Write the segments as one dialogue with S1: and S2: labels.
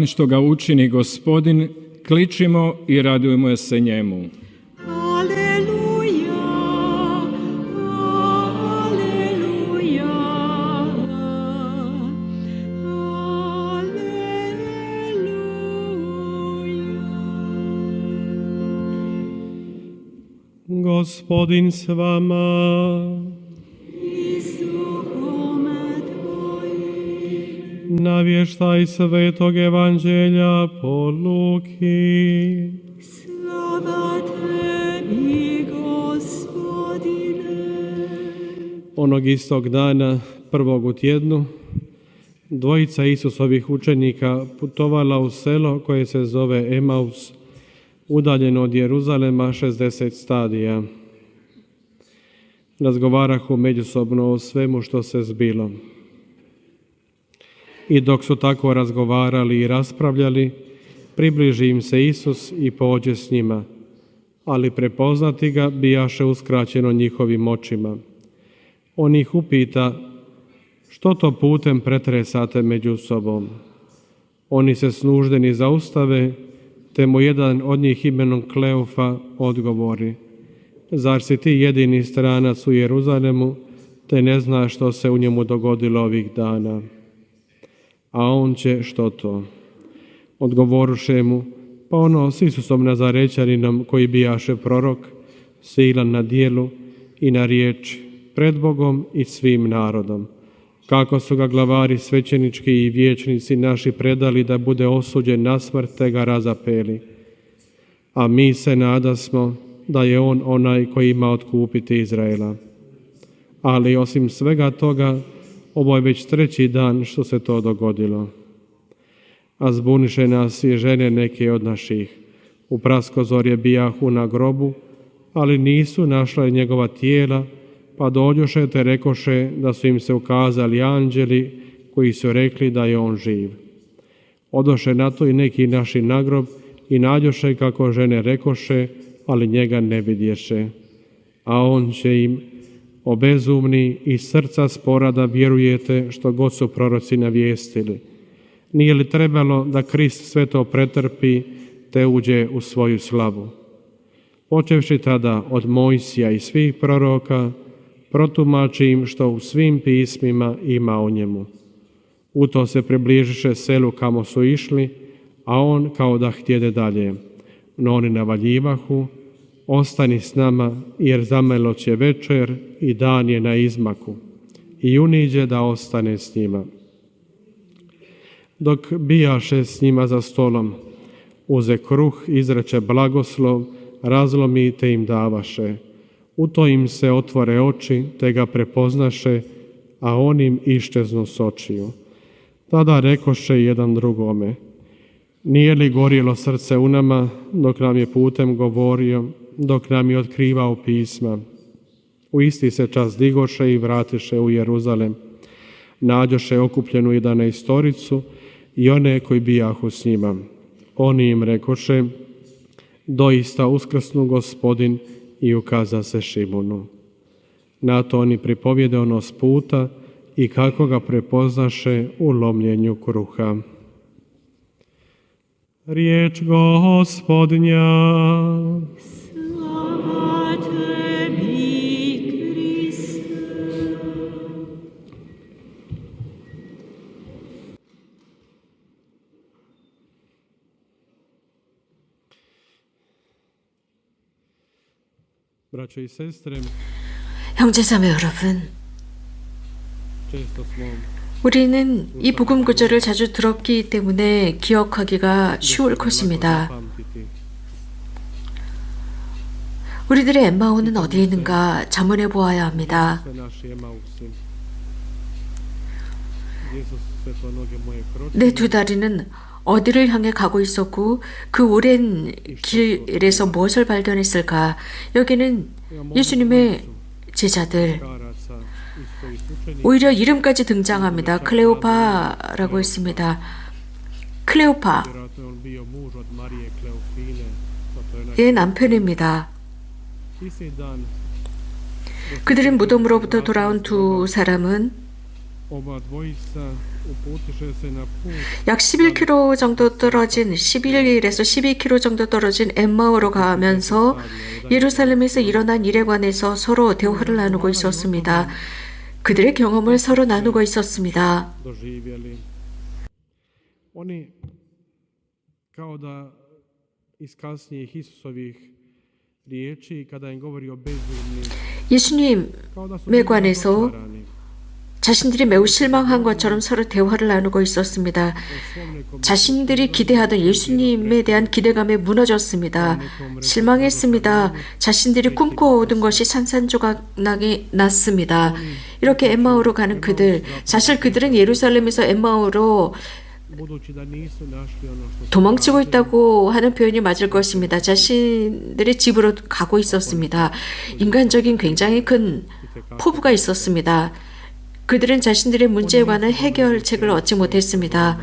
S1: dan što ga učini gospodin, kličimo i radujemo se njemu.
S2: Aleluja, aleluja, aleluja.
S3: Gospodin s vama. Navještaj svetog evanđelja po Luki.
S2: slava tebi, Gospodine.
S3: Onog istog dana, prvog u tjednu, dvojica Isusovih učenika putovala u selo koje se zove Emaus, udaljeno od Jeruzalema 60 stadija. Razgovarahu međusobno o svemu što se zbilo. I dok su tako razgovarali i raspravljali, približi im se Isus i pođe s njima, ali prepoznati ga bijaše uskraćeno njihovim očima. On ih upita, što to putem pretresate među sobom? Oni se snuždeni zaustave, te mu jedan od njih imenom Kleofa odgovori, zar si ti jedini stranac u Jeruzalemu, te ne znaš što se u njemu dogodilo ovih dana? A on će što to? Odgovoruše mu, pa ono s Isusom Nazarećaninom koji bijaše prorok, silan na dijelu i na riječi, pred Bogom i svim narodom. Kako su ga glavari svećenički i vječnici naši predali da bude osuđen na smrt te ga razapeli. A mi se nadasmo da je on onaj koji ima otkupiti Izraela. Ali osim svega toga, ovo je već treći dan što se to dogodilo. A zbuniše nas i žene neke od naših. U praskozorje bijahu na grobu, ali nisu našle njegova tijela, pa dođoše te rekoše da su im se ukazali anđeli koji su rekli da je on živ. Odoše na to i neki naši nagrob i nađoše kako žene rekoše, ali njega ne vidješe. A on će im, obezumni i srca spora da vjerujete što god su proroci navijestili. Nije li trebalo da Krist sve to pretrpi te uđe u svoju slavu? Počevši tada od Mojsija i svih proroka, protumači im što u svim pismima ima o njemu. U to se približiše selu kamo su išli, a on kao da htjede dalje. No oni navaljivahu, ostani s nama, jer zamelo će večer i dan je na izmaku. I uniđe da ostane s njima. Dok bijaše s njima za stolom, uze kruh, izreče blagoslov, razlomi te im davaše. U to im se otvore oči, te ga prepoznaše, a on im s očiju. Tada rekoše jedan drugome, nije li gorjelo srce u nama dok nam je putem govorio, dok nam je otkrivao pisma? U isti se čas digoše i vratiše u Jeruzalem. Nađoše okupljenu jedanaestoricu i one koji bijahu s njima. Oni im rekoše, doista uskrsnu gospodin i ukaza se Šimunu. Na to oni pripovjede ono s puta i kako ga prepoznaše u lomljenju kruha. Riječ gospodnja.
S4: 형제자매 여러분, 우리는 이 복음 구절을 자주 들었기 때문에 기억하기가 쉬울 것입니다. 우리들의 엠마오는 어디에 있는가 자문해 보아야 합니다. 내 두 다리는 어디를 향해 가고 있었고 그 오랜 길에서 무엇을 발견했을까? 여기는 예수님의 제자들 오히려 이름까지 등장합니다. 클레오파라고 했습니다. 클레오파, 의 남편입니다. 그들의 무덤으로부터 돌아온 두 사람은 약 11km 정도 떨어진 11에서 12km 정도 떨어진 엠마오로 가면서 예루살렘에서 일어난 일에 관해서 서로 대화를 나누고 있었습니다. 그들의 경험을 서로 나누고 있었습니다.
S3: doživjeli. Oni kao da iz kasnijih Isusovih riječi kada im govori o bezumnim,
S4: 예수님
S3: kao da su
S4: 매
S3: bili
S4: 관해서. 자신들이 매우 실망한 것처럼 서로 대화를 나누고 있었습니다. 자신들이 기대하던 예수님에 대한 기대감에 무너졌습니다. 실망했습니다. 자신들이 꿈꿔오던 것이 산산조각나게 났습니다. 이렇게 엠마오로 가는 그들, 사실 그들은 예루살렘에서 엠마오로 도망치고 있다고 하는 표현이 맞을 것입니다. 자신들의 집으로 가고 있었습니다. 인간적인 굉장히 큰 포부가 있었습니다. 그들은 자신들의 문제에 관한 해결책을 얻지 못했습니다.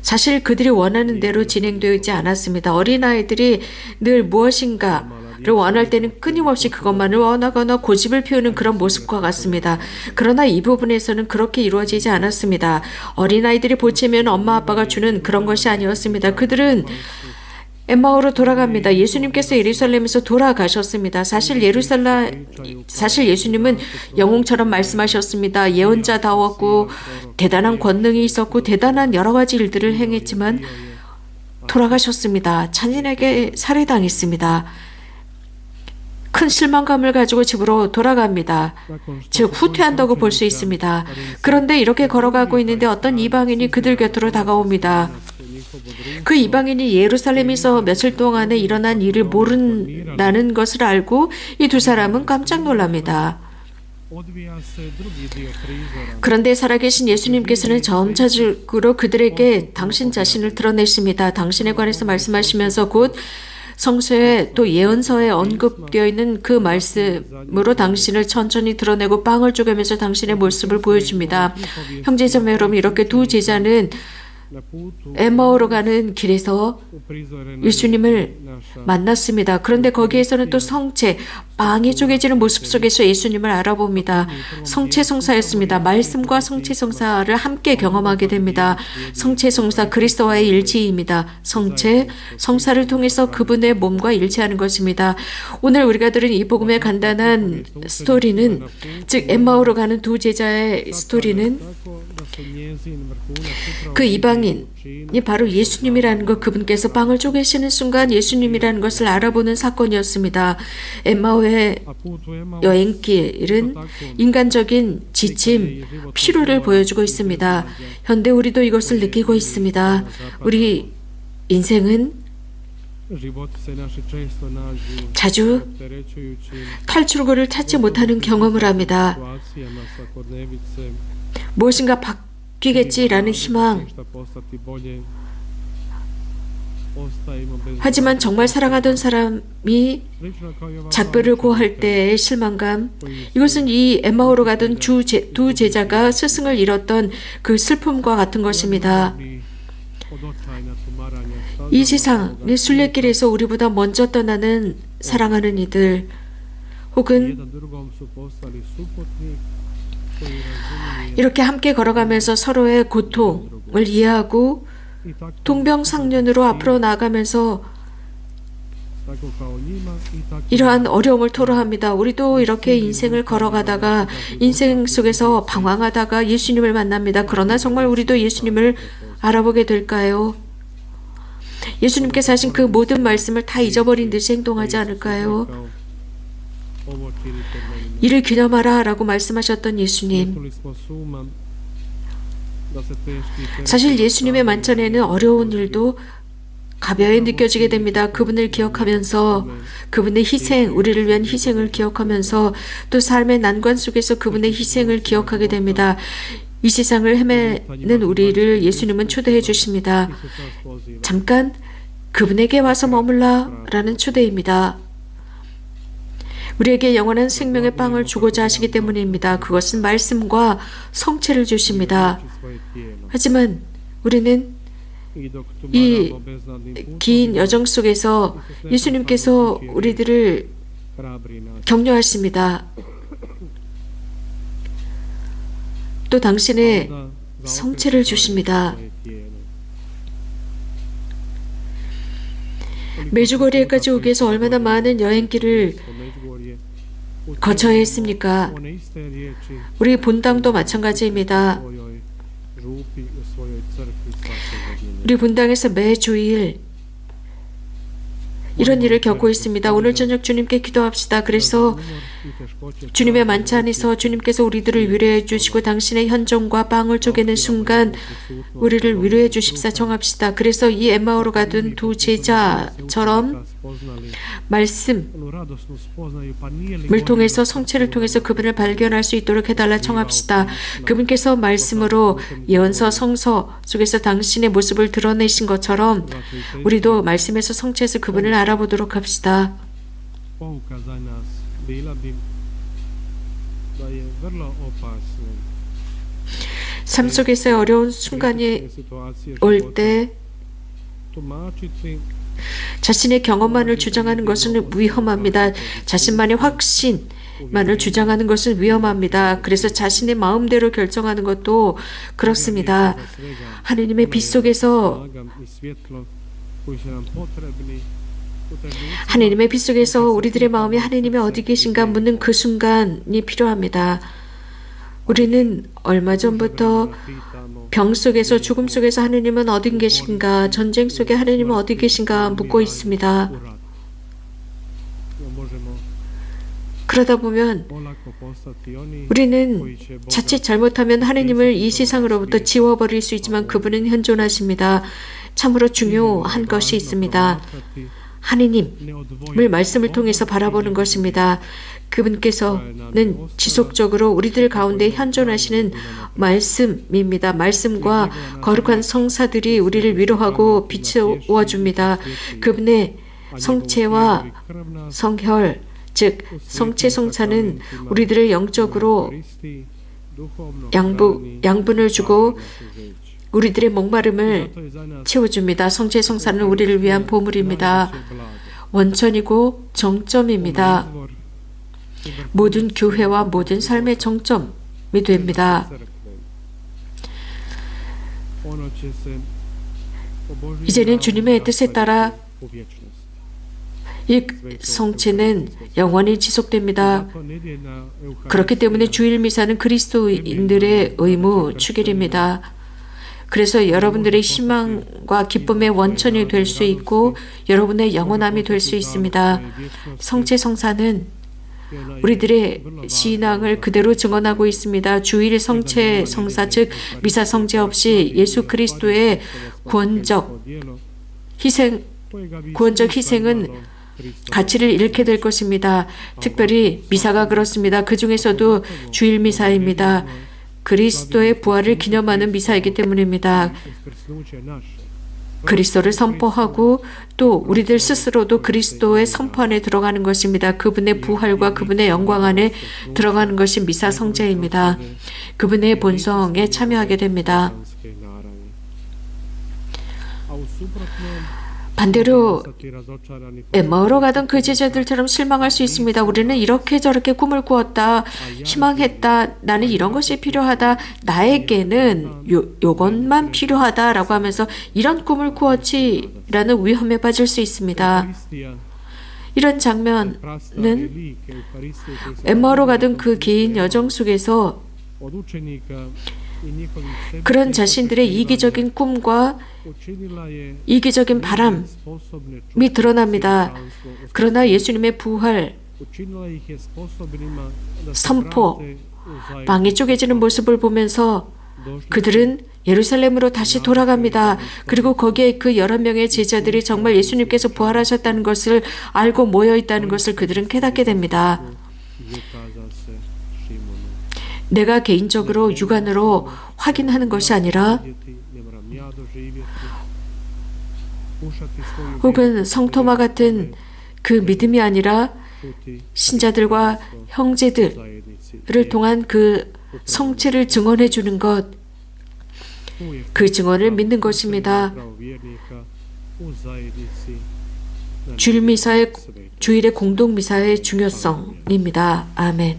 S4: 사실 그들이 원하는 대로 진행되지 않았습니다. 어린아이들이 늘 무엇인가 를 원할 때는 끊임없이 그것만을 원하거나 고집을 피우는 그런 모습과 같습니다. 그러나 이 부분에서는 그렇게 이루어지지 않았습니다. 어린아이들이 보채면 엄마 아빠가 주는 그런 것이 아니었습니다. 그들은 엠마오로 돌아갑니다. 예수님께서 예루살렘에서 돌아가셨습니다. 사실 예루살렘 사실 예수님은 영웅처럼 말씀하셨습니다. 예언자다웠고 대단한 권능이 있었고 대단한 여러 가지 일들을 행했지만 돌아가셨습니다. 잔인하게 살해당했습니다. 큰 실망감을 가지고 집으로 돌아갑니다. 즉 후퇴한다고 볼 수 있습니다. 그런데 이렇게 걸어가고 있는데 어떤 이방인이 그들 곁으로 다가옵니다. 그 이방인이 예루살렘에서 며칠 동안에 일어난 일을 모른다는 것을 알고 이 두 사람은 깜짝 놀랍니다. 그런데 살아계신 예수님께서는 점차적으로 그들에게 당신 자신을 드러내십니다. 당신에 관해서 말씀하시면서 곧 성서에 또 예언서에 언급되어 있는 그 말씀으로 당신을 천천히 드러내고 빵을 쪼개면서 당신의 모습을 보여줍니다. 형제자매 여러분 이렇게 두 제자는 엠마오로 가는 길에서
S3: uprizorena
S4: 예수님을 만났습니다. 그런데 거기에서는 또 성체, 빵이 쪼개지는 모습 속에서 예수님을 알아봅니다. 성체성사였습니다. 말씀과 성체성사를 함께 경험하게 됩니다. 성체성사 그리스도와의 일치입니다. 성체, 성사를 통해서 그분의 몸과 일치하는 것입니다. 오늘 우리가 들은 이 복음의 간단한 스토리는 즉 엠마오로 가는 두 제자의 스토리는 그 이방인이 바로 예수님이라는 것, 그분께서 빵을 쪼개시는 순간 예수님이라는 것을 알아보는 사건이었습니다. 엠마오 의
S3: a putu Emaus
S4: 여행길은 인간적인 지침, 피로를 보여주고 있습니다. 현대 우리도 이것을 느끼고 있습니다. 우리 인생은 자주 탈출구를 찾지 못하는 경험을 합니다. 무엇인가 바뀌겠지라는 희망, 하지만 정말 사랑하던 사람이 작별을 고할 때의 실망감, 이것은 이 엠마오로 가던 주 제, 두 제자가 스승을 잃었던 그 슬픔과 같은 것입니다. 이 세상의 순례길에서 우리보다 먼저 떠나는 사랑하는 이들, 혹은 이렇게 함께 걸어가면서 서로의 고통을 이해하고 동병상련으로 앞으로 나아가면서 이러한 어려움을 토로합니다. 우리도 이렇게 인생을 걸어가다가 인생 속에서 방황하다가 예수님을 만납니다. 그러나 정말 우리도 예수님을 알아보게 될까요? 예수님께서 하신 그 모든 말씀을 다 잊어버린 듯이 행동하지 않을까요? 이를 기념하라 라고 말씀하셨던 예수님. 사실 예수님의 만찬에는 어려운 일도 가벼이 느껴지게 됩니다. 그분을 기억하면서 그분의 희생, 우리를 위한 희생을 기억하면서 또 삶의 난관 속에서 그분의 희생을 기억하게 됩니다. 이 세상을 헤매는 우리를 예수님은 초대해 주십니다. 잠깐 그분에게 와서 머물라 라는 초대입니다. 우리에게 영원한 생명의 빵을 주고자 하시기 때문입니다. 그것은 말씀과 성체를 주십니다. 하지만 우리는 이 긴 여정 속에서 예수님께서 우리들을. 격려하십니다. 또 당신의 성체를 주십니다. 메주거리에까지 오기 위해서 얼마나 많은 여행길을 거쳐야 했습니까? 우리 본당도 마찬가지입니다. 우리 본당에서 매 주일 이런 일을 겪고 있습니다. 오늘 저녁 주님께 기도합시다. 그래서 주님의 만찬에서 주님께서 우리들을 위로해 주시고 당신의 현종과 빵을 쪼개는 순간 우리를 위로해 주십사 정합시다. 그래서 이 엠마오로 가던 두 제자처럼 말씀을 통해서 성체를 통해서 그분을 발견할 수 있도록 해달라 청합시다. 그분께서 말씀으로 예언서 성서 속에서 당신의 모습을 드러내신 것처럼 우리도 말씀에서 성체에서 그분을 알아보도록 합시다.
S3: Bila bi da je vrlo opasno
S4: 삶 속에서 어려운 순간이 올 때 자신의 경험만을 주장하는 것은 위험합니다. 자신만의 확신 만을 주장하는 것은 위험합니다. 그래서 자신의 마음대로 결정하는 것도 그렇습니다. 하느님의 빛 속에서 하느님의 빛 속에서 우리들의 마음이 하느님이 어디 계신가 묻는 그 순간이 필요합니다. 우리는 얼마 전부터 병 속에서 죽음 속에서 하느님은 어디 계신가 전쟁 속에 하느님은 어디 계신가 묻고 있습니다. 그러다 보면 우리는 자칫 잘못하면 하느님을 이 세상으로부터 지워버릴 수 있지만 그분은 현존하십니다. 참으로 중요한 것이 있습니다. 하느님을 말씀을 통해서 바라보는 것입니다. 그분께서는 지속적으로 우리들 가운데 현존하시는 말씀입니다. 말씀과 거룩한 성사들이 우리를 위로하고 비추어 줍니다. 그분의 성체와 성혈, 즉 성체 성사는 우리들을 영적으로 양부, 양분을 주고. 우리들의 목마름을 채워줍니다. 성체 성사는 우리를 위한 보물입니다. 원천이고 정점입니다. 모든 교회와 모든 삶의 정점이 됩니다.
S3: Božjem
S4: 이제는 주님의 뜻에 따라. 이 성체는 영원히 지속됩니다. 그렇기 때문에 주일 미사는 그리스도인들의 의무 축일입니다. 그래서 여러분들의 희망과 기쁨의 원천이 될 수 있고 여러분의 영원함이 될 수 있습니다. 성체 성사는 우리들의 신앙을 그대로 증언하고 있습니다. 주일 성체 성사 즉 미사 성제 없이 예수 그리스도의 구원적 희생 구원적 희생은 가치를 잃게 될 것입니다. 특별히 미사가 그렇습니다. 그 중에서도 주일 미사입니다. 그리스도의 부활을 기념하는 미사이기 때문입니다. 그리스도를 선포하고 또 우리들 스스로도 그리스도의 선포 안에 들어가는 것입니다. 그분의 부활과 그분의 영광 안에 들어가는 것이 미사 성제입니다. 그분의 본성에 참여하게 됩니다. 반대로 엠마오로 가던 그 제자들처럼 실망할 수 있습니다. 우리는 이렇게 저렇게 꿈을 꾸었다, 희망했다, 나는 이런 것이 필요하다, 나에게는 요, 요것만 필요하다라고 하면서 이런 꿈을 꾸었지라는 위험에 빠질 수 있습니다. 이런 장면은 엠마오로 가던 그 개인 여정 속에서 그런 자신들의 이기적인 꿈과 이기적인 바람이 드러납니다. 그러나 예수님의 부활, 선포, 망이 쪼개지는 모습을 보면서 그들은 예루살렘으로 다시 돌아갑니다. 그리고 거기에 그 여러 명의 제자들이 정말 예수님께서 부활하셨다는 것을 알고 모여 있다는 것을 그들은 깨닫게 됩니다. 내가 개인적으로 육안으로 확인하는 것이 아니라 혹은 성토마 같은 그 믿음이 아니라 신자들과 형제들을 통한 그 성체를 증언해 주는 것, 그 증언을 믿는 것입니다. 주일 미사의 주일의 공동 미사의 중요성입니다. 아멘.